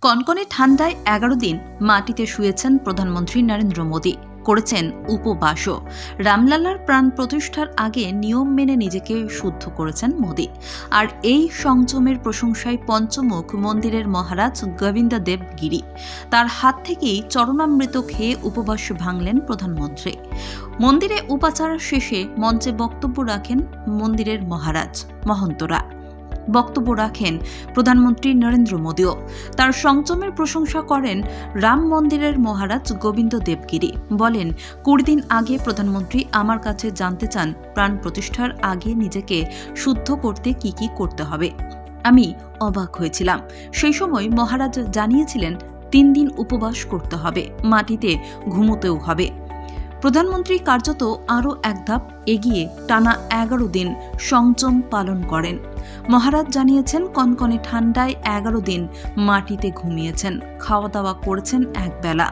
কনকনে ঠান্ডায় এগারো দিন মাটিতে শুয়েছেন প্রধানমন্ত্রী নরেন্দ্র মোদী। করেছেন উপবাসও। রামলালার প্রাণ প্রতিষ্ঠার আগে নিয়ম মেনে নিজেকে শুদ্ধ করেছেন মোদী। আর এই সংযমের প্রশংসায় পঞ্চমুখ মন্দিরের মহারাজ গোবিন্দদেব গিরি। তার হাত থেকেই চরণামৃত খেয়ে উপবাস ভাঙলেন প্রধানমন্ত্রী। মন্দিরে উপাচার শেষে মঞ্চে বক্তব্য রাখেন মন্দিরের মহারাজ মহন্তরা বক্তব্য রাখেন প্রধানমন্ত্রী নরেন্দ্র মোদীও। তার সংযমের প্রশংসা করেন রাম মন্দিরের মহারাজ গোবিন্দ দেবগিরি। বলেন, কুড়ি দিন আগে প্রধানমন্ত্রী আমার কাছে জানতে চান প্রাণ প্রতিষ্ঠার আগে নিজেকে শুদ্ধ করতে কি কি করতে হবে। আমি অবাক হয়েছিলাম। সেই সময় মহারাজ জানিয়েছিলেন, তিন দিন উপবাস করতে হবে, মাটিতে ঘুমোতেও হবে। প্রধানমন্ত্রী কার্যত আরও এক ধাপ এগিয়ে টানা এগারো দিন সংযম পালন করেন। মহারাজ জানিয়েছেন, কনকনে ঠান্ডায় এগারো দিন মাটিতে ঘুমিয়েছেন খাওয়া দাওয়া করেছেন একবেলা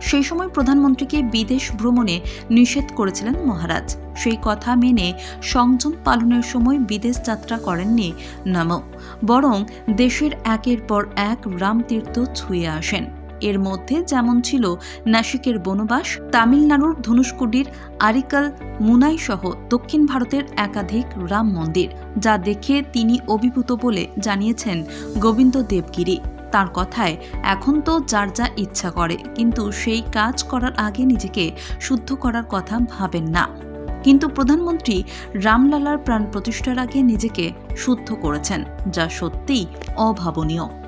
সেই সময় প্রধানমন্ত্রীকে বিদেশ ভ্রমণে নিষেধ করেছিলেন মহারাজ। সেই কথা মেনে সংযম পালনের সময় বিদেশ যাত্রা করেননি নম বরং দেশের একের পর এক রামতীর্থ ছুঁয়ে আসেন। এর মধ্যে যেমন ছিল নাসিকের বনবাস, তামিলনাড়ুর ধনুষ্কুডির আরিকাল মুনাই সহ দক্ষিণ ভারতের একাধিক রাম মন্দির, যা দেখে তিনি অভিভূত বলে জানিয়েছেন গোবিন্দ দেবগিরি। তার কথায়, এখন তো যার যা ইচ্ছা করে, কিন্তু সেই কাজ করার আগে নিজেকে শুদ্ধ করার কথা ভাবেন না। কিন্তু প্রধানমন্ত্রী রামলালার প্রাণ প্রতিষ্ঠার আগে নিজেকে শুদ্ধ করেছেন, যা সত্যিই অভাবনীয়।